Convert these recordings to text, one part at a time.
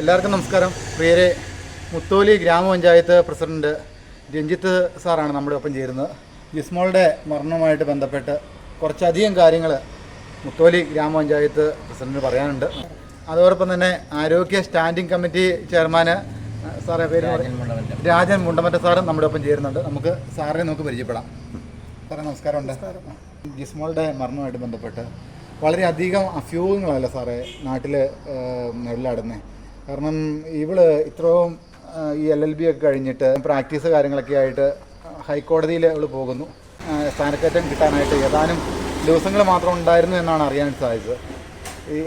എല്ലാവർക്കും നമസ്കാരം. പ്രിയരെ മുത്തോലി ഗ്രാമപഞ്ചായത്ത് പ്രസിഡന്റ് രഞ്ജിത്ത് സാറാണ് നമ്മുടെ ഒപ്പം ചേരുന്നത്. ജിസ്മോളുടെ മരണവുമായിട്ട് ബന്ധപ്പെട്ട് കുറച്ചധികം കാര്യങ്ങൾ മുത്തോലി ഗ്രാമപഞ്ചായത്ത് പ്രസിഡന്റ് പറയാനുണ്ട്. അതോടൊപ്പം തന്നെ ആരോഗ്യ സ്റ്റാൻഡിംഗ് കമ്മിറ്റി ചെയർമാന് സാറെ പേര് രാജൻ മുണ്ടമറ്റ. സാറും നമ്മുടെ ഒപ്പം ചേരുന്നുണ്ട്. നമുക്ക് സാറിനെ നമുക്ക് പരിചയപ്പെടാം. സാറേ നമസ്കാരമുണ്ട്. ജിസ്മോളുടെ മരണവുമായിട്ട് ബന്ധപ്പെട്ട് വളരെയധികം അഭ്യൂഹങ്ങളല്ല സാറേ നാട്ടിൽ നെല്ലാടുന്നത് കാരണം ഇവൾ ഇത്രയും ഈ എൽ എൽ ബി ഒക്കെ കഴിഞ്ഞിട്ട് പ്രാക്ടീസ് കാര്യങ്ങളൊക്കെ ആയിട്ട് ഹൈക്കോടതിയിൽ ഇവൾ പോകുന്നു. സ്ഥാനക്കയറ്റം കിട്ടാനായിട്ട് ഏതാനും ദിവസങ്ങൾ മാത്രം ഉണ്ടായിരുന്നു എന്നാണ് അറിയാൻ സാധിച്ചത്.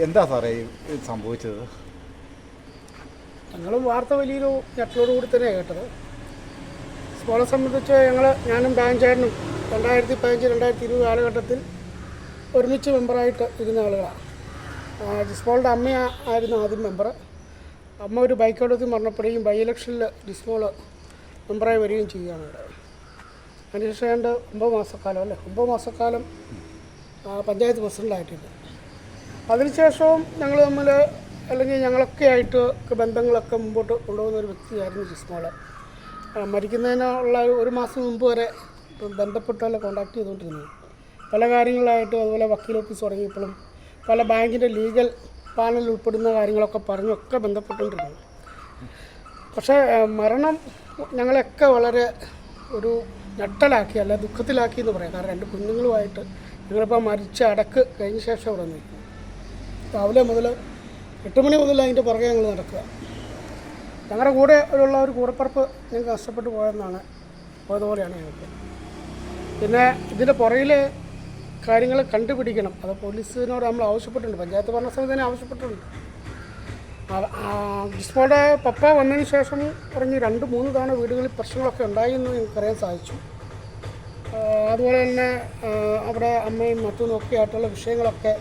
എന്താ സാറേ സംഭവിച്ചത്? ഞങ്ങളും വാർത്ത വലിയൊരു ഞെട്ടലോടുകൂടി തന്നെയാണ് കേട്ടത്. സ്കൂളെ സംബന്ധിച്ച് ഞങ്ങൾ ഞാനും ബാഞ്ചേട്ടനും രണ്ടായിരത്തി പതിനഞ്ച് രണ്ടായിരത്തി ഇരുപത് കാലഘട്ടത്തിൽ ഒരുമിച്ച് മെമ്പറായിട്ട് ഇരുന്ന ആളുകളാണ് ജിസ്പോളുടെ അമ്മയായിരുന്നു ആദ്യം മെമ്പർ അമ്മ ഒരു ബൈക്കോടതി മരണപ്പെടുകയും ബൈ ഇലക്ഷനിൽ ഡിസ്മോൾ മെമ്പറായി വരികയും ചെയ്യുകയാണ്. ഇവിടെ അതിനുശേഷം ഏതാണ്ട് ഒമ്പത് മാസക്കാലം അല്ലേ? ഒമ്പത് മാസക്കാലം പഞ്ചായത്ത് പ്രസിഡന്റായിട്ടുണ്ട് അതിനുശേഷവും ഞങ്ങൾ തമ്മിൽ അല്ലെങ്കിൽ ഞങ്ങളൊക്കെ ആയിട്ട് ബന്ധങ്ങളൊക്കെ മുമ്പോട്ട് കൊണ്ടുപോകുന്ന ഒരു വ്യക്തിയായിരുന്നു ജിസ്മോൾ മരിക്കുന്നതിനുള്ള ഒരു- മാസം മുമ്പ് വരെ ബന്ധപ്പെട്ടല്ല കോണ്ടാക്ട് ചെയ്തുകൊണ്ടിരുന്നത്. പല കാര്യങ്ങളായിട്ടും അതുപോലെ വക്കീൽ ഓഫീസ് തുടങ്ങിയപ്പോഴും പല ബാങ്കിന്റെ ലീഗൽ പാനലിൽ ഉൾപ്പെടുന്ന കാര്യങ്ങളൊക്കെ പറഞ്ഞൊക്കെ ബന്ധപ്പെട്ടുകൊണ്ടിരുന്നു. പക്ഷേ മരണം ഞങ്ങളെയൊക്കെ വളരെ ഒരു ഞെട്ടലാക്കി അല്ല ദുഃഖത്തിലാക്കി എന്ന് പറയാം. കാരണം രണ്ട് കുഞ്ഞുങ്ങളുമായിട്ട് ഞങ്ങളിപ്പോൾ മരിച്ച അടക്ക് കഴിഞ്ഞ ശേഷം ഇവിടെ നിൽക്കും. രാവിലെ മുതൽ എട്ട് മണി മുതൽ അതിന്റെ പുറകെ ഞങ്ങൾ നടക്കുക. ഞങ്ങളുടെ കൂടെ ഉള്ള ഒരു കൂടപ്പറപ്പ് ഞങ്ങൾക്ക് നഷ്ടപ്പെട്ടു പോയെന്നാണ് പോയതുപോലെയാണ് ഞങ്ങൾക്ക്. പിന്നെ ഇതിന്റെ പുറകിൽ കാര്യങ്ങൾ കണ്ടുപിടിക്കണം. അത് പോലീസിനോട് നമ്മൾ ആവശ്യപ്പെട്ടിട്ടുണ്ട്. പഞ്ചായത്ത് ഭരണസമിതി തന്നെ ആവശ്യപ്പെട്ടിട്ടുണ്ട്. ജിസ്മോടെ പപ്പ വന്നതിന് ശേഷം പറഞ്ഞ് രണ്ട് മൂന്ന് തവണ വീടുകളിൽ പ്രശ്നങ്ങളൊക്കെ ഉണ്ടായി എന്ന് ഞങ്ങൾക്കറിയാൻ സാധിച്ചു. അതുപോലെ തന്നെ അവിടെ അമ്മയും മറ്റും ഒക്കെ ആയിട്ടുള്ള വിഷയങ്ങളൊക്കെ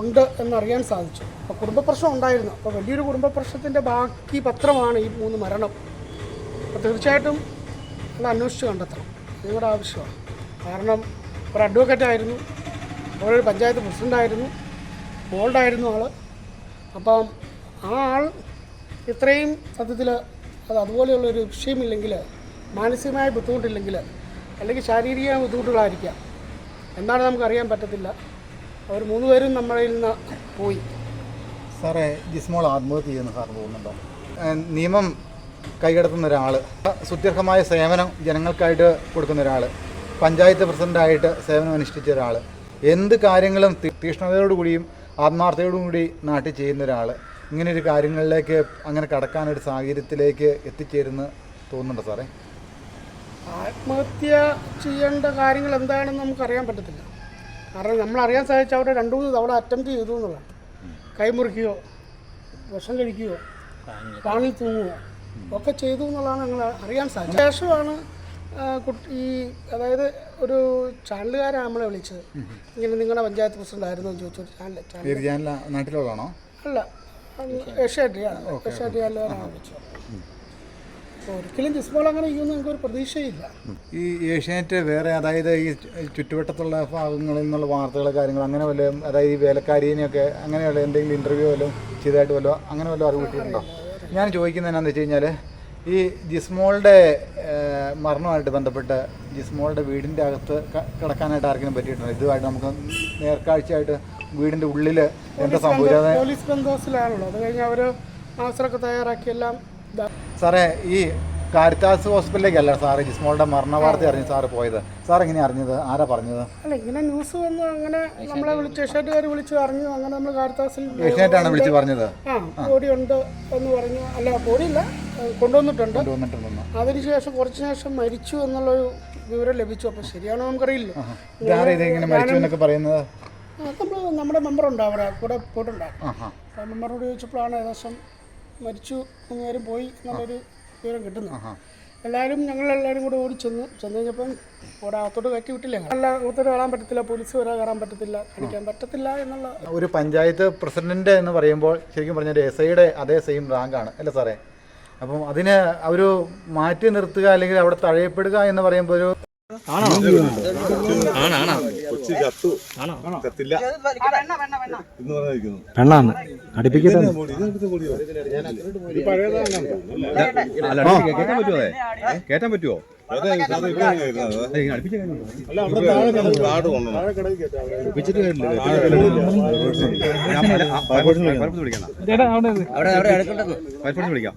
ഉണ്ട് എന്നറിയാൻ സാധിച്ചു. അപ്പോൾ കുടുംബ പ്രശ്നം ഉണ്ടായിരുന്നു. അപ്പോൾ വലിയൊരു കുടുംബ പ്രശ്നത്തിന്റെ ബാക്കി പത്രമാണ് ഈ മൂന്ന് മരണം. അപ്പോൾ തീർച്ചയായിട്ടും അത് അന്വേഷിച്ച് കണ്ടെത്തണം. നിങ്ങളുടെ ആവശ്യമാണ്. കാരണം ഒരു അഡ്വക്കേറ്റ് ആയിരുന്നു. ഒരു പഞ്ചായത്ത് പ്രസിഡന്റായിരുന്നു ബോൾഡായിരുന്നു ആൾ അപ്പം ആ ആൾ ഇത്രയും സത്യത്തിൽ അത് അതുപോലെയുള്ളൊരു വിഷയമില്ലെങ്കിൽ മാനസികമായ ബുദ്ധിമുട്ടില്ലെങ്കിൽ അല്ലെങ്കിൽ ശാരീരിക ബുദ്ധിമുട്ടുകളായിരിക്കാം. എന്താണ് നമുക്കറിയാൻ പറ്റത്തില്ല. അവർ മൂന്ന് പേരും നമ്മളിൽ നിന്ന് പോയി. സാറേ ജിസ്മോൾ ആത്മഹത്യ ചെയ്യുന്ന സാർ തോന്നുന്നുണ്ടോ നിയമം കൈകടത്തുന്ന ഒരാൾ സുത്യർഹമായ സേവനം ജനങ്ങൾക്കായിട്ട് കൊടുക്കുന്ന ഒരാൾ പഞ്ചായത്ത് പ്രസിഡന്റായിട്ട് സേവനം അനുഷ്ഠിച്ച ഒരാൾ എന്ത് കാര്യങ്ങളും തീക്ഷ്ണതയോടുകൂടിയും ആത്മാർത്ഥയോടും കൂടി നാട്ടിൽ ചെയ്യുന്ന ഒരാൾ ഇങ്ങനെ ഒരു കാര്യങ്ങളിലേക്ക് അങ്ങനെ കടക്കാനൊരു സാഹചര്യത്തിലേക്ക് എത്തിച്ചേരുന്ന തോന്നുന്നുണ്ടോ സാറേ? ആത്മഹത്യ ചെയ്യേണ്ട കാര്യങ്ങൾ എന്താണെന്ന് നമുക്കറിയാൻ പറ്റത്തില്ല. കാരണം നമ്മളറിയാൻ സാധിച്ച അവിടെ രണ്ട് മൂന്ന് തവണ അറ്റംപ്റ്റ് ചെയ്തു എന്നുള്ളതാണ്. കൈമുറിക്കുകയോ വിഷം കഴിക്കുകയോ കാണിൽ തൂങ്ങുകയോ ഒക്കെ ചെയ്തു എന്നുള്ളതാണ് ഞങ്ങൾ അറിയാൻ സാധിച്ചത്. ശേഷമാണ് കുട്ടി ഈ അതായത് ഒരു ചാനലുകാരാണ് നമ്മളെ വിളിച്ചത്. ഇങ്ങനെ നിങ്ങളുടെ പഞ്ചായത്ത് പ്രസിഡന്റ് ആയിരുന്നു എന്ന് ചോദിച്ചു ചാനൽ ചാനൽ നാട്ടിലുള്ളതാണോ? അല്ല ഏഷ്യാനെറ്റ് വിളിച്ചത് ഒരിക്കലും ജിസ്മോൾ അങ്ങനെ ചെയ്യുമെന്ന് ഞങ്ങൾക്കൊരു പ്രതീക്ഷയില്ല. ഈ ഏഷ്യാനെറ്റ് വേറെ അതായത് ഈ ചുറ്റുവട്ടത്തുള്ള ഭാഗങ്ങളിൽ നിന്നുള്ള വാർത്തകൾ കാര്യങ്ങൾ അങ്ങനെ വല്ല അതായത് ഈ വേലക്കാരിനെയൊക്കെ അങ്ങനെയുള്ള എന്തെങ്കിലും ഇന്റർവ്യൂ വല്ലതും ചെയ്തതായിട്ട് വല്ലതും അങ്ങനെ വല്ലതും അറിവ് കിട്ടിയിട്ടുണ്ടോ? ഞാൻ ചോദിക്കുന്നത് എന്നാന്ന് വെച്ച് കഴിഞ്ഞാൽ ഈ ജിസ്മോളുടെ മരണമായിട്ട് മരണവുമായിട്ട് ബന്ധപ്പെട്ട് ജിസ്മോളുടെ വീടിന്റെ അകത്ത് കിടക്കാനായിട്ട് ആർക്കെങ്കിലും പറ്റിയിട്ടുണ്ടോ? ഇതുമായിട്ട് നമുക്ക് നേർക്കാഴ്ചയായിട്ട് വീടിന്റെ ഉള്ളിൽ എന്താ സംഭവിച്ചത്? പോലീസ് ബന്ധോസിലാണല്ലോ അത് കഴിഞ്ഞ് അവർ അവസരമൊക്കെ തയ്യാറാക്കി എല്ലാം സാറേ ഈ കാരിത്താസ് ഹോസ്പിറ്റലിലേക്കല്ല സാറ് ജിസ്മോളുടെ മരണ വാർത്ത അറിഞ്ഞ് സാറ് പോയത്. സാർ എങ്ങനെ അറിഞ്ഞത്? ആരാ പറഞ്ഞത്? അല്ല ഇങ്ങനെ ന്യൂസ് വന്നു അങ്ങനെ നമ്മളെ വിളിച്ച് ഏഷ്യാറ്റുകാർ വിളിച്ചു അറിഞ്ഞു അങ്ങനെ നമ്മൾ കാരിത്താസിൽ ഏഷ്യാറ്റാണ് വിളിച്ച് പറഞ്ഞത്? ആ ബോഡിയുണ്ട് എന്ന് പറഞ്ഞു. അല്ല അത് കൊണ്ടുവന്നിട്ടുണ്ട്. കൊണ്ടുവന്നിട്ടുണ്ടെന്ന്. അതിനുശേഷം കുറച്ചു ശേഷം മരിച്ചു എന്നുള്ളൊരു വിവരം ലഭിച്ചു. അപ്പോൾ ശരിയാണോ നമുക്കറിയില്ല. ഇതാരാ ഇത് ഇങ്ങനെ മരിച്ചു എന്നൊക്കെ പറയുന്നത്? നമ്മൾ നമ്മുടെ മെമ്പറുണ്ട് അവിടെ കൂടെ അപ്പോൾ മെമ്പറോട് ചോദിച്ചപ്പോഴാണ് ഏകദേശം മരിച്ചു നേരം പോയി എന്നുള്ളൊരു വിവരം കിട്ടുന്നത്. എല്ലാവരും ഞങ്ങളെല്ലാവരും കൂടെ ഓടി ചെന്ന് ചെന്ന് കഴിഞ്ഞപ്പം അകത്തോട്ട് കയറ്റി വിട്ടില്ല അല്ല അകത്തോട്ട് കയറാൻ പറ്റത്തില്ല പോലീസ് വരെ കയറാൻ പറ്റത്തില്ല അടിക്കാൻ പറ്റത്തില്ല എന്നുള്ള ഒരു പഞ്ചായത്ത് പ്രസിഡന്റ് എന്ന് പറയുമ്പോൾ ശരിക്കും പറഞ്ഞാൽ എസ് ഐയുടെ അതേ സെയിം റാങ്കാണ് അല്ലേ സാറേ? അപ്പം അതിന് അവർ മാറ്റി നിർത്തുക അല്ലെങ്കിൽ അവിടെ തഴയപ്പെടുക എന്ന് പറയുമ്പോൾ ഒരു കൂടിയോ കേറ്റാൻ പറ്റുമോ? അതെ കേറ്റാൻ പറ്റുമോ അതെ. സാറേ ഇവിടെ ഇരുന്നത്. കാട് കൊണ്ടുവന്നു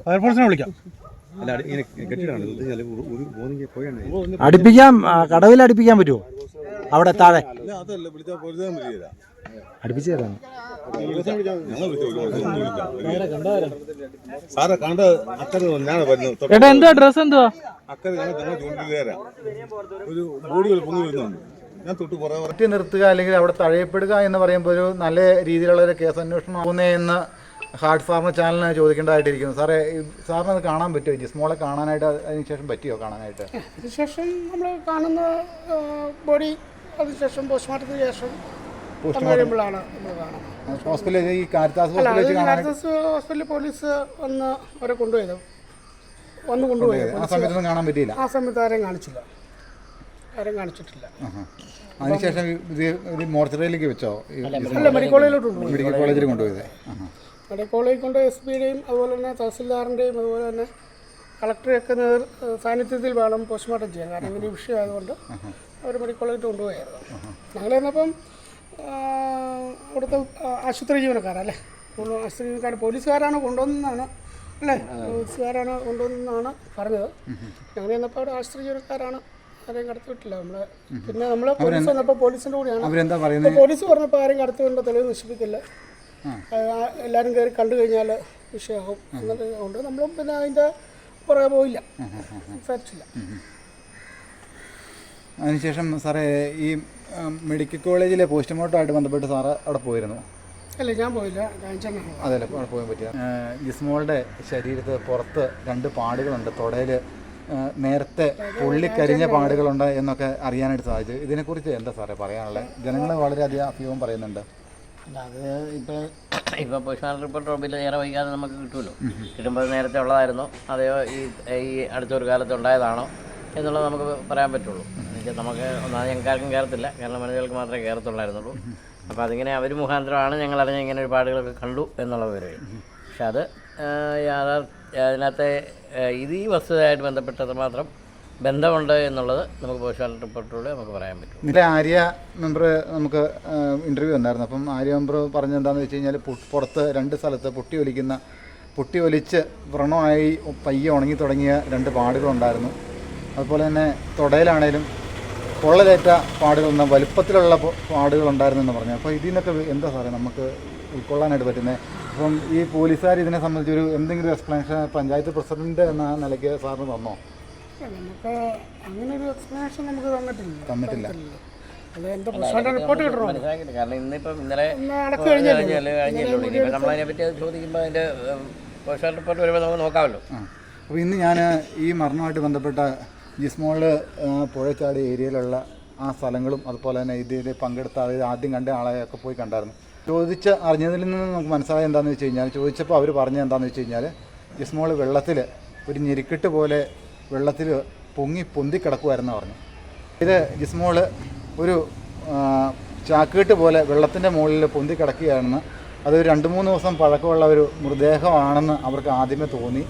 ഫയർഫോഴ്സിനെ വിളിക്കാം. അല്ല അടി- കെട്ടിടാണ് ഇത് ചില ഒരു ഒരു പോകുന്നെങ്കിൽ പോയാണ് അടുപ്പിക്കാൻ കടവിൽ അടുപ്പിക്കാൻ പറ്റുമോ? അവിടെ താഴെ. അടുപ്പിച്ച് തരാം സാറെ കണ്ട അക്കരെ ഞാൻ വരുന്നത്. ഡ്രസ് എന്തുവാ അക്കരെ ഞങ്ങൾ ചൂണ്ടിലേരാ. ഒരു പൊങ്ങി വരുന്നുണ്ട്. ഞാൻ തൊട്ട് നിർത്തുക അല്ലെങ്കിൽ അവിടെ തഴയപ്പെടുക എന്ന് പറയുമ്പോൾ ഒരു നല്ല രീതിയിലുള്ള ഒരു കേസ് അന്വേഷണം ആവുന്നേ എന്ന് ഹാർട്ട് ഫാർമ ചാനലിന് ചോദിക്കേണ്ടതായിട്ടിരിക്കുന്നു. സാറേ സാറിന് അത് കാണാൻ പറ്റുമോ? ജിസ്മോളെ കാണാനായിട്ട് അതിനുശേഷം പറ്റിയോ കാണാനായിട്ട്? അതിനുശേഷം നമ്മൾ കാണുന്ന ബോഡി അതിനുശേഷം പോസ്റ്റ്മോർട്ടത്തിന് ശേഷം കാണുന്നത്. ഹോസ്പിറ്റലിൽ ഈ കാരിത്താസ് ഹോസ്പിറ്റലിൽ പോലീസ് വന്ന് അവരെ കൊണ്ടുപോയത്. വന്ന് കൊണ്ടുപോയത്. ആ സമയത്തൊന്നും കാണാൻ പറ്റിയില്ല? ആ സമയത്ത് ആരെയും കാണിച്ചില്ല. ആരെയും കാണിച്ചിട്ടില്ല. അതിനുശേഷം ഇത് മോർച്ചറിയിലേക്ക് വെച്ചോ? ഈ അല്ല മെഡിക്കൽ കോളേജിലോട്ട് കൊണ്ടുപോയി. മെഡിക്കൽ കോളേജിൽ കൊണ്ടുപോയത്. മെഡിക്കൽ കോളേജിൽ കൊണ്ട് എസ് പിയുടെയും അതുപോലെ തന്നെ തഹസിൽദാറിന്റെയും അതുപോലെ തന്നെ കളക്ടറെയൊക്കെ നേർ സാന്നിധ്യത്തിൽ വേണം പോസ്റ്റ്മോർട്ടം ചെയ്യാൻ. കാരണം ഇങ്ങനെ വിഷയമായതുകൊണ്ട് അവർ മെഡിക്കൽ കോളേജിൽ കൊണ്ടുപോയായിരുന്നു. ഞങ്ങൾ ചെന്നപ്പം അവിടുത്തെ ആശുപത്രി ജീവനക്കാരല്ലേ? ആശുപത്രി ജീവനക്കാർ പോലീസുകാരാണ് കൊണ്ടുവന്നതാണ് അല്ലേ? പോലീസുകാരാണ് കൊണ്ടുവന്നതാണ് പറഞ്ഞത്. ഞങ്ങൾ ചെന്നപ്പോൾ അവിടെ ആശുപത്രി ജീവനക്കാരാണ് ആരെയും കടത്തിവിട്ടില്ല നമ്മളെ. പിന്നെ നമ്മൾ പോലീസ് വന്നപ്പോൾ പോലീസിന്റെ കൂടെയാണ്. പോലീസ് പറഞ്ഞപ്പോൾ ആരെയും കടത്തി കൊണ്ട് തെളിവ് നശിപ്പിക്കില്ല. എല്ലാവരും കയറി കണ്ടു കഴിഞ്ഞാൽ വിഷയമാകും. എന്നുള്ളതുകൊണ്ട് കൊണ്ട് നമ്മളും പിന്നെ അതിന്റെ പുറകെ പോയില്ല. സംസാരിച്ചില്ല. അതിനുശേഷം സാറേ ഈ മെഡിക്കൽ കോളേജിലെ പോസ്റ്റ്മോർട്ടമായിട്ട് ബന്ധപ്പെട്ട് സാറ് അവിടെ പോയിരുന്നു? അല്ല ഞാൻ പോയില്ല. അതെ അതല്ലേ അവിടെ പോകാൻ പറ്റിയ ജിസ്മോളുടെ ശരീരത്ത് പുറത്ത് രണ്ട് പാടുകളുണ്ട്. തൊടയിൽ നേരത്തെ പൊള്ളിക്കരിഞ്ഞ പാടുകളുണ്ട് എന്നൊക്കെ അറിയാനായിട്ട് സാധിച്ചു. ഇതിനെക്കുറിച്ച് എന്താ സാറേ പറയാനുള്ളത്? ജനങ്ങൾ വളരെയധികം അഭിയോഗം പറയുന്നുണ്ട്. അല്ല അത് ഇപ്പോൾ ഇപ്പോൾ പോസ്റ്റ്മോർട്ടം റിപ്പോർട്ട് റോബിൽ നേരെ വൈകാതെ നമുക്ക് കിട്ടുമല്ലോ. കിട്ടുമ്പോൾ അത് നേരത്തെ ഉള്ളതായിരുന്നോ. അതെയോ ഈ ഈ അടുത്തൊരു കാലത്ത് ഉണ്ടായതാണോ എന്നുള്ളത് നമുക്ക് പറയാൻ പറ്റുള്ളൂ. നമുക്ക് ഒന്നാമത് ഞങ്ങൾക്കാർക്കും കയറത്തില്ല കേരള മനുഷ്യർക്ക് മാത്രമേ കയറത്തുള്ളായിരുന്നുള്ളൂ അപ്പോൾ അതിങ്ങനെ അവർ മുഖാന്തരമാണ് ഞങ്ങൾ അറിഞ്ഞ ഇങ്ങനെ ഒരു പാടുകളൊക്കെ കണ്ടു എന്നുള്ള വിവരം പക്ഷെ അത് യാഥാർ അതിനകത്തെ ഇത് ഈ വസ്തുതയായിട്ട് ബന്ധപ്പെട്ടത് മാത്രം ബന്ധമുണ്ട് എന്നുള്ളത് നമുക്ക് പോസ്റ്റ്മോർട്ടം റിപ്പോർട്ടിലൂടെ നമുക്ക് പറയാൻ പറ്റും. ഇന്നലെ ആര്യ മെമ്പർ നമുക്ക് ഇന്റർവ്യൂ ഉണ്ടായിരുന്നു അപ്പം ആര്യ മെമ്പർ പറഞ്ഞെന്താണെന്ന് വെച്ച് കഴിഞ്ഞാൽ പുറത്ത് രണ്ട് സ്ഥലത്ത് പൊട്ടി ഒലിക്കുന്ന പൊട്ടി ഒലിച്ച് വ്രണമായി പയ്യെ ഉണങ്ങി തുടങ്ങിയ രണ്ട് പാടുകളുണ്ടായിരുന്നു. അതുപോലെ തന്നെ തുടയിലാണേലും പൊള്ളലേറ്റ പാടുകൾ വലുപ്പത്തിലുള്ള പാടുകൾ പാടുകളുണ്ടായിരുന്നു എന്ന് പറഞ്ഞു. അപ്പോൾ ഇതിനൊക്കെ നിന്നൊക്കെ എന്താ സാറേ നമുക്ക് ഉൾക്കൊള്ളാനായിട്ട് പറ്റുന്നത് അപ്പം ഈ പോലീസുകാർ ഇതിനെ സംബന്ധിച്ച് ഒരു എന്തെങ്കിലും എക്സ്പ്ലനേഷൻ പഞ്ചായത്ത് പ്രസിഡന്റ് എന്ന നിലയ്ക്ക് സാറിന് തന്നോ? നമുക്ക് അങ്ങനെ ഒരു എക്സ്പ്ലനേഷൻ നമുക്ക് തന്നിട്ടില്ല. തന്നിട്ടില്ല. കാരണം ഇന്നിപ്പം ഇന്നലെ ഇന്ന് കഴിഞ്ഞല്ലോ. ഇനിയിപ്പോൾ നമ്മളതിനെ പറ്റി ചോദിക്കുമ്പോൾ അതിന്റെ പോസ്റ്റൽ റിപ്പോർട്ട് വരുമ്പോൾ നമുക്ക് നോക്കാമല്ലോ. അപ്പോൾ ഇന്ന് ഞാൻ ഈ മരണവുമായിട്ട് ബന്ധപ്പെട്ട ജിസ്മോൾ പുഴച്ചാടി ഏരിയയിലുള്ള ആ സ്ഥലങ്ങളും അതുപോലെ തന്നെ ഇതിൽ പങ്കെടുത്ത അതായത് ആദ്യം കണ്ട ആളെയൊക്കെ പോയി കണ്ടായിരുന്നു. ചോദിച്ച അറിഞ്ഞതിൽ നിന്ന് നമുക്ക് മനസ്സിലായത് എന്താണെന്ന് വെച്ച് കഴിഞ്ഞാൽ ചോദിച്ചപ്പോൾ അവർ പറഞ്ഞത് എന്താണെന്ന് വെച്ച് കഴിഞ്ഞാൽ ജിസ്മോൾ വെള്ളത്തിൽ ഒരു ഞെരുക്കിട്ട് പോലെ വെള്ളത്തിൽ പൊങ്ങി പൊന്തി കിടക്കുമായിരുന്നു പറഞ്ഞു. ഇത് ജിസ്മോൾ ഒരു ചാക്കേട്ട് പോലെ വെള്ളത്തിന്റെ മുകളിൽ പൊന്തി കിടക്കുകയാണെന്ന് അതൊരു രണ്ട് മൂന്ന് ദിവസം പഴക്കമുള്ള ഒരു മൃതദേഹമാണെന്ന് അവർക്ക് ആദ്യമേ തോന്നി.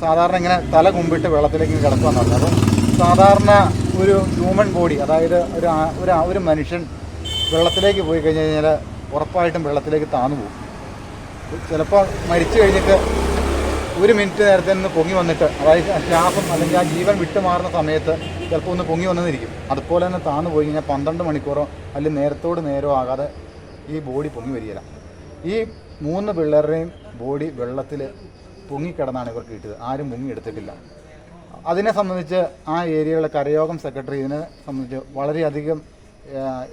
സാധാരണ ഇങ്ങനെ തല കുമ്പിട്ട് വെള്ളത്തിലേക്ക് കിടക്കുമെന്ന് പറഞ്ഞു അപ്പം സാധാരണ ഒരു ഹ്യൂമൻ ബോഡി അതായത് ഒരു ഒരു ഒരു മനുഷ്യൻ വെള്ളത്തിലേക്ക് പോയി കഴിഞ്ഞ് കഴിഞ്ഞാൽ ഉറപ്പായിട്ടും വെള്ളത്തിലേക്ക് താന്നു പോകും. ചിലപ്പോൾ മരിച്ചു കഴിഞ്ഞിട്ട് ഒരു മിനിറ്റ് നേരത്തെ നിന്ന് പൊങ്ങി വന്നിട്ട് അതായത് ശ്വാസം അല്ലെങ്കിൽ ആ ജീവൻ വിട്ടുമാറുന്ന സമയത്ത് ചിലപ്പോൾ ഒന്ന് പൊങ്ങി വന്നിരിക്കും അതുപോലെ തന്നെ താന്നു പോയി കഴിഞ്ഞാൽ പന്ത്രണ്ട് മണിക്കൂറോ അല്ലെങ്കിൽ നേരത്തോട് നേരോ ആകാതെ ഈ ബോഡി പൊങ്ങി വരികയില്ല. ഈ മൂന്ന് പിള്ളേരുടെയും ബോഡി വെള്ളത്തിൽ പൊങ്ങിക്കിടന്നാണ് ഇവർക്ക് കിട്ടിയത്. ആരും മുങ്ങിയെടുത്തിട്ടില്ല അതിനെ സംബന്ധിച്ച് ആ ഏരിയയിലെ കരയോഗം സെക്രട്ടറി ഇതിനെ സംബന്ധിച്ച് വളരെയധികം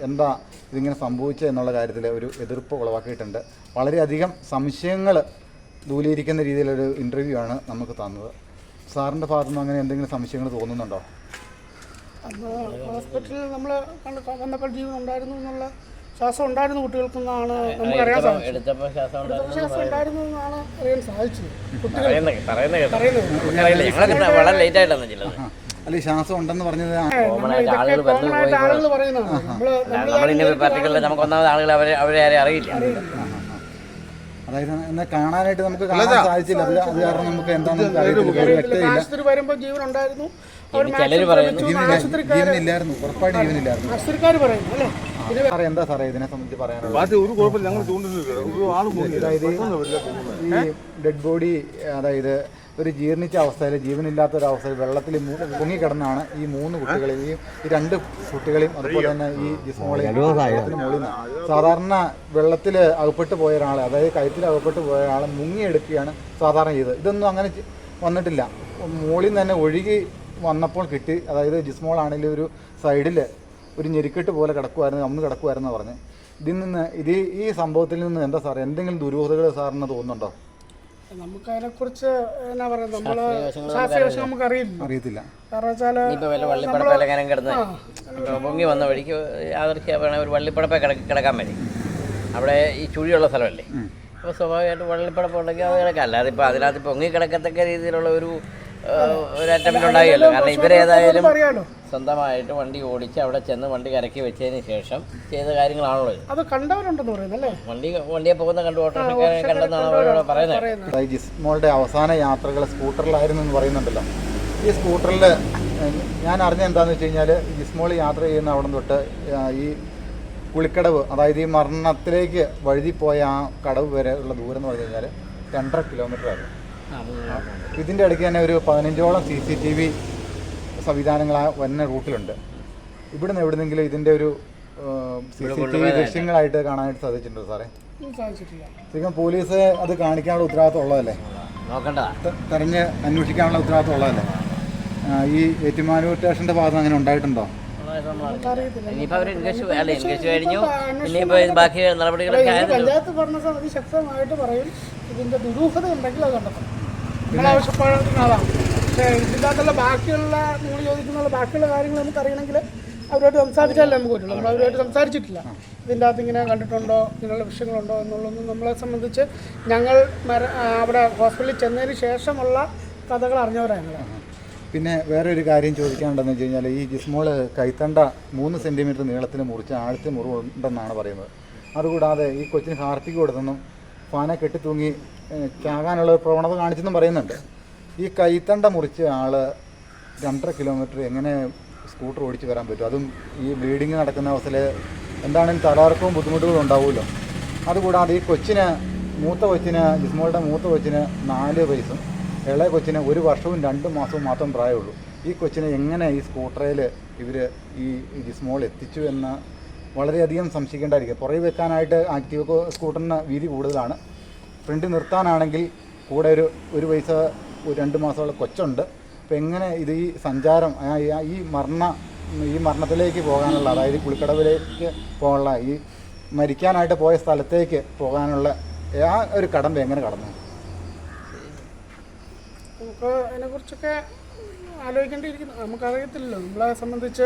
എന്താ ഇതിങ്ങനെ സംഭവിച്ചത് എന്നുള്ള കാര്യത്തിൽ ഒരു എതിർപ്പ് ഉളവാക്കിയിട്ടുണ്ട്. വളരെയധികം സംശയങ്ങൾ ദൂലിയിരിക്കുന്ന രീതിയിലൊരു ഇന്റർവ്യൂ ആണ് നമുക്ക് തന്നത്. സാറിന്റെ ഭാഗത്തുനിന്ന് അങ്ങനെ എന്തെങ്കിലും സംശയങ്ങൾ തോന്നുന്നുണ്ടോ? ഹോസ്പിറ്റലിൽ നമ്മൾ വന്നപ്പോൾ ജീവൻ ഉണ്ടായിരുന്നു എന്നുള്ള ശ്വാസം ഉണ്ടായിരുന്ന കുട്ടികൾക്കെന്നാണ് നമുക്കറിയാൻ സാധിച്ചത്. എടുത്തപ്പോൾ ശ്വാസം ഉണ്ടായിരുന്നു ശ്വാസം ഉണ്ടായിരുന്നു എന്നാണ് അറിയാൻ സാധിച്ചത്. കുട്ടികൾ പറയുന്നത് വളരെ ലേറ്റ് ആയിട്ടാണ് ചെല്ലുന്നത്. അല്ല ശ്വാസം ഉണ്ടെന്ന് പറഞ്ഞത് ആളുകൾ ആളുകൾ പറയുന്നതാണ്. നമ്മൾ നമ്മളിന്റെ പർട്ടിക്കുലർ നമുക്ക് ഒന്നാമത് ആളുകൾ അവരെ അവരെ ആരെയും അറിയില്ല. അതായത് എന്നാൽ കാണാനായിട്ട് നമുക്ക് കാണാൻ സാധിച്ചില്ല. അത് അത് കാരണം നമുക്ക് എന്താണെന്ന് നമുക്ക് അറിയത്തില്ല. ഒരു വ്യക്തതയില്ല ആശുപത്രി വരുമ്പോൾ ജീവൻ ഉണ്ടായിരുന്നു. ജീവനില്ലായിരുന്നു. ഉറപ്പായിട്ട് ജീവനില്ലായിരുന്നു. ആശുപത്രിക്കാർ പറയുന്നു സാറേ എന്താ സാറേ ഇതിനെ സംബന്ധിച്ച് പറയാനുള്ളത്? ഒരു കുഴപ്പമില്ല ഞങ്ങൾ ഈ ഡെഡ് ബോഡി അതായത് ഒരു ജീർണിച്ച അവസ്ഥയിൽ ജീവനില്ലാത്ത ഒരു അവസ്ഥയിൽ വെള്ളത്തിൽ പൊങ്ങിക്കിടന്നാണ് ഈ മൂന്ന് കുട്ടികളെയും ഈ ഈ രണ്ട് കുട്ടികളെയും അതുപോലെ തന്നെ ഈ ജിസ്മോളെയും മുകളിൽ സാധാരണ വെള്ളത്തിൽ അകപ്പെട്ട് പോയ ഒരാളെ അതായത് കയത്തിൽ അകപ്പെട്ട് പോയ ഒരാളെ മുങ്ങിയെടുക്കുകയാണ് സാധാരണ ചെയ്തത്. ഇതൊന്നും അങ്ങനെ വന്നിട്ടില്ല. മുകളിൽ നിന്ന് തന്നെ ഒഴുകി വന്നപ്പോൾ കിട്ടി. അതായത് ജിസ്മോൾ ആണെങ്കിൽ ഒരു സൈഡിൽ ഒരു ഞെരുക്കെട്ട് പോലെ കിടക്കുമായിരുന്നു അന്ന് കിടക്കുമായിരുന്നു പറഞ്ഞ്. ഇതിൽ നിന്ന് ഇത് ഈ സംഭവത്തിൽ നിന്ന് എന്താ സാർ എന്തെങ്കിലും ദുരൂഹതകൾ സാറിന് തോന്നുന്നുണ്ടോ? നമുക്ക് അതിനെക്കുറിച്ച് എന്നാ പറയുക നമ്മൾ ശാസ്ത്രീയവശം നമുക്ക് അറിയില്ല അറിയത്തില്ല. കാരണം വെച്ചാൽ ഇപ്പൊ വല്ല വള്ളിപ്പടപ്പിലെങ്ങനെ കിടന്ന് പൊങ്ങി വന്ന വഴിക്ക് യാദർശ്യ ഒരു വള്ളിപ്പടപ്പെ കിട കിടക്കാൻ വേണ്ടി അവിടെ ഈ ചുഴിയുള്ള സ്ഥലമല്ലേ? അപ്പോൾ സ്വാഭാവികമായിട്ട് വള്ളിപ്പടപ്പ് ഉണ്ടെങ്കിൽ അത് കിടക്കാം അല്ലാതെ ഇപ്പോൾ അതിനകത്ത് പൊങ്ങി കിടക്കത്തക്ക രീതിയിലുള്ള ഒരു ഒരു അറ്റംപ്റ്റ് ഉണ്ടായല്ലോ. കാരണം ഇവരേതായാലും സ്വന്തമായിട്ട് വണ്ടി ഓടിച്ച് അവിടെ ചെന്ന് വണ്ടി കരക്കി വെച്ചതിന് ശേഷം ചെയ്ത കാര്യങ്ങളാണല്ലോ അത് കണ്ടവരുണ്ടെന്ന് പറയുന്നല്ലേ അല്ലേ? വണ്ടി വണ്ടിയെ പോകുന്ന കണ്ടു ഓട്ടോറിക്ഷക്കാരെ കണ്ടെന്നാണ് അവരോട് പറയുന്നത്? ജിസ്മോളുടെ അവസാന യാത്രകൾ സ്കൂട്ടറിലായിരുന്നു എന്ന് പറയുന്നുണ്ടല്ലോ. ഈ സ്കൂട്ടറിൽ ഞാൻ അറിഞ്ഞ എന്താണെന്ന് വെച്ച് കഴിഞ്ഞാൽ ജിസ്മോൾ യാത്ര ചെയ്യുന്ന അവിടെ തൊട്ട് ഈ കുളിക്കടവ് അതായത് ഈ മരണത്തിലേക്ക് വഴുതിപ്പോയ ആ കടവ് വരെ ഉള്ള ദൂരം എന്ന് പറഞ്ഞു കഴിഞ്ഞാൽ രണ്ടര കിലോമീറ്റർ ആയിരുന്നു. ഇതിന്റെ ഇടയ്ക്ക് തന്നെ ഒരു പതിനഞ്ചോളം സി സി ടി വി സംവിധാനങ്ങൾ ആ വരുന്ന റൂട്ടിലുണ്ട്. ഇവിടുന്ന് എവിടുന്നെങ്കിലും ഇതിന്റെ ഒരു സി സി ടി വി ദൃശ്യങ്ങളായിട്ട് കാണാനായിട്ട് സാധിച്ചിട്ടുണ്ടോ സാറേ? ശരിക്കും പോലീസ് അത് കാണിക്കാനുള്ള ഉത്തരവാദിത്വം ഉള്ളതല്ലേ? തെരഞ്ഞ് അന്വേഷിക്കാനുള്ള ഉത്തരവാദിത്വം ഉള്ളതല്ലേ? ഈ ഏറ്റുമാനൂർ സ്റ്റേഷന്റെ ഭാഗത്ത് അങ്ങനെ ഉണ്ടായിട്ടുണ്ടോ? ഇനിയിപ്പോ അവർ ഇൻകേസ് അല്ല ഇൻകേസ് കഴിഞ്ഞു. ഇനിയിപ്പോ ബാക്കി നടപടികളൊക്കെ പഞ്ചായത്ത് ഭരണസമിതി ശക്തമായിട്ട് പറയും ഇതിന്റെ ദുരൂഹത ഉണ്ടെങ്കിൽ അത് കണ്ടെത്തണം നമ്മൾ ആവശ്യപ്പെടുന്ന അതാണ് പക്ഷേ ഇതിന്റെ ബാക്കിയുള്ള നിങ്ങൾ ചോദിക്കുന്ന ബാക്കിയുള്ള കാര്യങ്ങൾ നമുക്ക് അറിയണമെങ്കിൽ അവരോട് സംസാരിച്ചാലേ നമുക്ക് പറ്റുള്ളൂ. നമ്മൾ അവരോട് സംസാരിച്ചിട്ടില്ല. ഇതിന്റെ അകത്ത് ഇങ്ങനെ കണ്ടിട്ടുണ്ടോ? ഇങ്ങനെയുള്ള വിഷയങ്ങളുണ്ടോ എന്നുള്ളതൊന്നും നമ്മളെ സംബന്ധിച്ച് ഞങ്ങൾ അവിടെ ഹോസ്പിറ്റലിൽ ചെന്നതിന് ശേഷമുള്ള കഥകൾ അറിഞ്ഞവരാണ് പിന്നെ വേറെ ഒരു കാര്യം ചോദിക്കാനുണ്ടെന്ന് വെച്ച് കഴിഞ്ഞാൽ ഈ ജിസ്മോൾ കൈത്തണ്ട മൂന്ന് സെന്റിമീറ്റർ നീളത്തിൽ മുറിച്ച് ആഴത്തിൽ മുറിവുണ്ടെന്നാണ് പറയുന്നത്. അതുകൂടാതെ ഈ കൊച്ചിന് ഹാർപ്പിക്ക് കൊടുത്തെന്നും ഫാന കെട്ടി തൂങ്ങി ചാകാനുള്ള പ്രവണത കാണിച്ചെന്നും പറയുന്നുണ്ട്. ഈ കൈത്തണ്ട മുറിച്ച് ആൾ രണ്ടര കിലോമീറ്റർ എങ്ങനെ സ്കൂട്ടർ ഓടിച്ച് വരാൻ പറ്റും? അതും ഈ ബ്ലീഡിങ് നടക്കുന്ന അവസ്ഥയിൽ എന്താണെങ്കിലും തലാർക്കവും ബുദ്ധിമുട്ടുകളും ഉണ്ടാവുമല്ലോ. അതുകൂടാതെ ഈ കൊച്ചിന് മൂത്ത കൊച്ചിന് ജിസ്മോളുടെ മൂത്ത കൊച്ചിന് നാല് വയസ്സും ഇളയ കൊച്ചിന് ഒരു വർഷവും രണ്ട് മാസവും മാത്രം പ്രായമുള്ളൂ. ഈ കൊച്ചിനെ എങ്ങനെ ഈ സ്കൂട്ടറിൽ ഇവർ ഈ ജിസ്മോൾ എത്തിച്ചു എന്ന് വളരെയധികം സംശയിക്കേണ്ടായിരിക്കും പുറകെ വെക്കാനായിട്ട് ആക്റ്റീവ് സ്കൂട്ടറിന് വീതി കൂടുതലാണ്. ഫ്രണ്ട് നിർത്താനാണെങ്കിൽ കൂടെ ഒരു ഒരു പൈസ ഒരു രണ്ട് മാസമുള്ള കൊച്ചുണ്ട്. അപ്പോൾ എങ്ങനെ ഇത് ഈ സഞ്ചാരം ഈ- മരണ ഈ മരണത്തിലേക്ക് പോകാനുള്ള അതായത് കുളിക്കടവിലേക്ക് പോകാനുള്ള ഈ മരിക്കാനായിട്ട് പോയ സ്ഥലത്തേക്ക് പോകാനുള്ള ആ ഒരു കടമ്പ എങ്ങനെ കടന്നു? നമുക്ക് അതിനെക്കുറിച്ചൊക്കെ ആലോചിക്കേണ്ടിയിരിക്കുന്നു. നമുക്കറിയത്തില്ലല്ലോ. നമ്മളെ സംബന്ധിച്ച്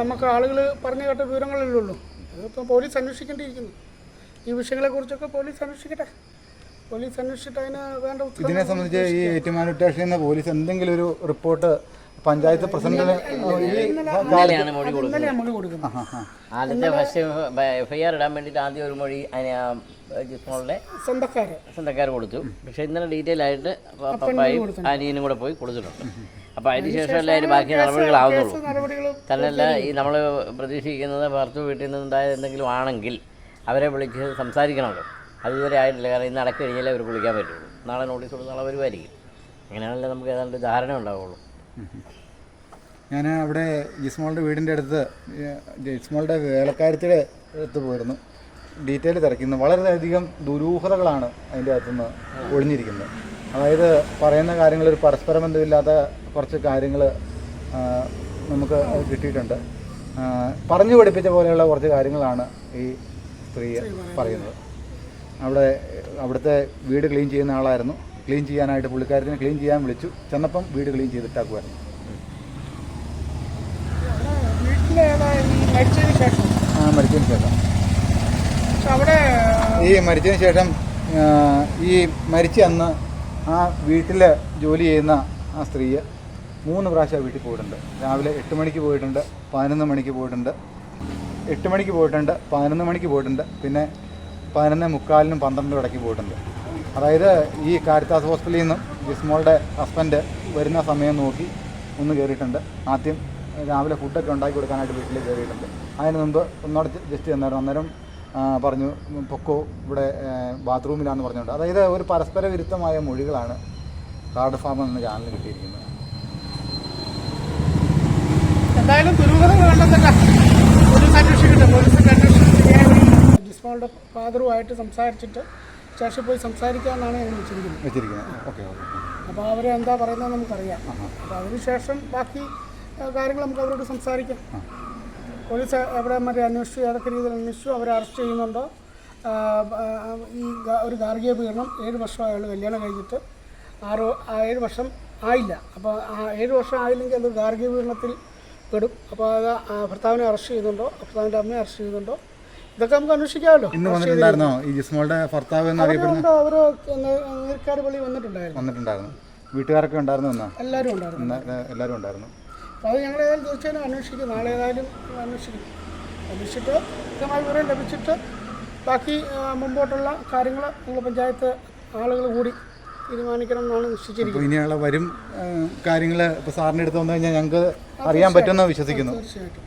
നമുക്ക് ആളുകൾ പറഞ്ഞു കേട്ട വിവരങ്ങളല്ലേ ഉള്ളൂ. അതിപ്പോൾ പോലീസ് അന്വേഷിക്കേണ്ടിയിരിക്കുന്നു. ഈ വിഷയങ്ങളെക്കുറിച്ചൊക്കെ പോലീസ് അന്വേഷിക്കട്ടെ. പോലീസ് അന്വേഷിച്ചിട്ട് അതിന് വേണ്ട ഉത്തരം ഇതിനെ സംബന്ധിച്ച് ഈ ഏറ്റുമാനൂർ സ്റ്റേഷനിൽ നിന്ന് പോലീസ് എന്തെങ്കിലും ഒരു റിപ്പോർട്ട് പഞ്ചായത്ത് പ്രസിഡന്റിന് ഈ ഇന്നലെയാണ് മൊഴി കൊടുക്കുന്നത്. ഇന്നലെ നമ്മൾ കൊടുക്കുന്നത്. ആ, ആ. ആദ്യത്തെ ഫസ്റ്റ് എഫ് ഇടാൻ വേണ്ടിയിട്ട് ആദ്യം ഒരു മൊഴി ജിസ്മോളുടെ സ്വന്തക്കാർ സ്വന്തക്കാർ കൊടുത്തു. പക്ഷേ ഇന്നലെ ഡീറ്റെയിൽ ആയിട്ട് പപ്പായും ആനിയനും കൂടെ പോയി കൊടുത്തിട്ടുണ്ട്. അപ്പോൾ അതിന് ശേഷമല്ലേ അതിന് ബാക്കി നടപടികളാവുന്നുള്ളൂ തന്നെയല്ല ഈ നമ്മൾ പ്രതീക്ഷിക്കുന്നത് പുറത്തു വീട്ടിൽ നിന്നുണ്ടായ എന്തെങ്കിലും ആണെങ്കിൽ അവരെ വിളിച്ച് സംസാരിക്കണമല്ലോ. അത് ഇതുവരെ ആയിട്ടില്ല കാരണം ഇന്ന് അടക്കം കഴിഞ്ഞാലേ അവർ വിളിക്കാൻ പറ്റുള്ളൂ. നാളെ നോട്ടീസ് കൊടുത്ത് നാളെ വരുമായിരിക്കും അങ്ങനെയാണല്ലേ നമുക്ക് ഏതാണ്ട് ധാരണ ഉണ്ടാവുള്ളൂ. ഞാൻ അവിടെ ജിസ്മോളുടെ വീടിന്റെ അടുത്ത് ജിസ്മോളുടെ വേലക്കാരത്തിയുടെ അടുത്ത് പോയിരുന്നു. ഡീറ്റെയിൽ തിരക്കുന്നു. വളരെയധികം ദുരൂഹതകളാണ് അതിന്റെ അകത്തുനിന്ന് ഒളിഞ്ഞിരിക്കുന്നത്. അതായത് പറയുന്ന കാര്യങ്ങൾ ഒരു പരസ്പര ബന്ധമില്ലാത്ത കുറച്ച് കാര്യങ്ങൾ നമുക്ക് കിട്ടിയിട്ടുണ്ട്. പറഞ്ഞു പഠിപ്പിച്ച പോലെയുള്ള കുറച്ച് കാര്യങ്ങളാണ് ഈ സ്ത്രീ പറയുന്നത്. അവിടെ അവിടുത്തെ വീട് ക്ലീൻ ചെയ്യുന്ന ആളായിരുന്നു. ക്ലീൻ ചെയ്യാനായിട്ട് പുള്ളിക്കാരത്തിന് ക്ലീൻ ചെയ്യാൻ വിളിച്ചു. ചെന്നപ്പം വീട് ക്ലീൻ ചെയ്തിട്ടാക്കുമായിരുന്നു ആ മരിച്ചതിന് ശേഷം. ഈ മരിച്ചതിന് ശേഷം ഈ മരിച്ച അന്ന് ആ വീട്ടിൽ ജോലി ചെയ്യുന്ന ആ സ്ത്രീയെ മൂന്ന് പ്രാവശ്യം വീട്ടിൽ പോയിട്ടുണ്ട്. രാവിലെ എട്ട് മണിക്ക് പോയിട്ടുണ്ട് പതിനൊന്ന് മണിക്ക് പോയിട്ടുണ്ട്. എട്ട് മണിക്ക് പോയിട്ടുണ്ട് പതിനൊന്ന് മണിക്ക് പോയിട്ടുണ്ട്. പിന്നെ പതിനൊന്ന് മുക്കാലിനും പന്ത്രണ്ടിനും ഇടയ്ക്ക് പോയിട്ടുണ്ട്. അതായത് ഈ കാരിത്താസ് ഹോസ്പിറ്റലിൽ നിന്നും ജിസ്മോളുടെ ഹസ്ബൻഡ് വരുന്ന സമയം നോക്കി ഒന്ന് കയറിയിട്ടുണ്ട്. ആദ്യം രാവിലെ ഫുഡൊക്കെ ഉണ്ടാക്കി കൊടുക്കാനായിട്ട് വീട്ടിൽ കയറിയിട്ടുണ്ട്. അതിന് മുമ്പ് ഒന്നോടെ ജസ്റ്റ് ചെന്നായിരുന്നു. അന്നേരം പറഞ്ഞു പൊക്കോ ഇവിടെ ബാത്റൂമിലാണെന്ന് പറഞ്ഞുകൊണ്ട്. അതായത് ഒരു പരസ്പര വിരുദ്ധമായ മൊഴികളാണ് കാർഡ് ഫാം എന്ന ചാനലിൽ കിട്ടിയിരിക്കുന്നത്. എന്തായാലും ദുരൂഹത വേണ്ടെന്നല്ല പോലീസ് അന്വേഷിക്കട്ടെ പോലീസൊക്കെ അന്വേഷിച്ചിട്ട് ജിസ്മോളുടെ ഫാദറുമായിട്ട് സംസാരിച്ചിട്ട് ശേഷം പോയി സംസാരിക്കാമെന്നാണ് അപ്പൊ വെച്ചിരിക്കുന്നത്. വെച്ചിരിക്കുന്നത്. Okay okay. അപ്പോൾ അവർ എന്താ പറയുന്നത് നമുക്കറിയാം. അപ്പോൾ അതിനുശേഷം ബാക്കി കാര്യങ്ങൾ നമുക്ക് അവരോട് സംസാരിക്കാം. പോലീസ് എവിടെ മറ്റേ അന്വേഷിച്ചു ഏതൊക്കെ രീതിയിൽ അന്വേഷിച്ചു അവരെ അറസ്റ്റ് ചെയ്യുന്നുണ്ടോ? ഈ ഒരു ഗാർഹിക പീഡനം ഏഴ് വർഷം അയാൾ കല്യാണം കഴിഞ്ഞിട്ട് ആറ് ഏഴ് വർഷം ആയില്ല. അപ്പോൾ ആ ഏഴ് വർഷം ആയില്ലെങ്കിൽ അത് ഗാർഹിക പീഡനത്തിൽ പെടും. അപ്പോൾ അത് ഭർത്താവിനെ അറസ്റ്റ് ചെയ്യുന്നുണ്ടോ? ഭർത്താവിന്റെ അമ്മയെ അറസ്റ്റ് ചെയ്യുന്നുണ്ടോ? ഇതൊക്കെ നമുക്ക് അന്വേഷിക്കാമല്ലോ. ഇന്ന് വന്നിട്ടുണ്ടായിരുന്നോ? ഈ ജിസ്മോളുടെ ഭർത്താവ് എന്നറിയപ്പെടുന്ന അവരുണ്ട് അവർ നീർക്കാട് പള്ളി വന്നിട്ടുണ്ടായിരുന്നു. വന്നിട്ടുണ്ടായിരുന്നു. വീട്ടുകാരൊക്കെ ഉണ്ടായിരുന്നു എല്ലാവരും ഉണ്ടായിരുന്നു. എല്ലാവരും ഉണ്ടായിരുന്നു. അപ്പോൾ അത് ഞങ്ങൾ ഏതായാലും തീർച്ചയായും അന്വേഷിക്കും. നാളെ ഏതായാലും അന്വേഷിക്കും. അന്വേഷിച്ചിട്ട് കൃത്യമായ വിവരം ലഭിച്ചിട്ട് ബാക്കി മുമ്പോട്ടുള്ള കാര്യങ്ങൾ ഞങ്ങൾ പഞ്ചായത്ത് ആളുകൾ കൂടി തീരുമാനിക്കണം എന്നാണ് നിശ്ചയിച്ചിരിക്കുന്നത്. ഇനിയുള്ള വരും കാര്യങ്ങൾ ഇപ്പോൾ സാറിന്റെ അടുത്ത് വന്നു കഴിഞ്ഞാൽ ഞങ്ങൾക്ക് അറിയാൻ പറ്റുമെന്ന് വിശ്വസിക്കുന്നു. തീർച്ചയായിട്ടും.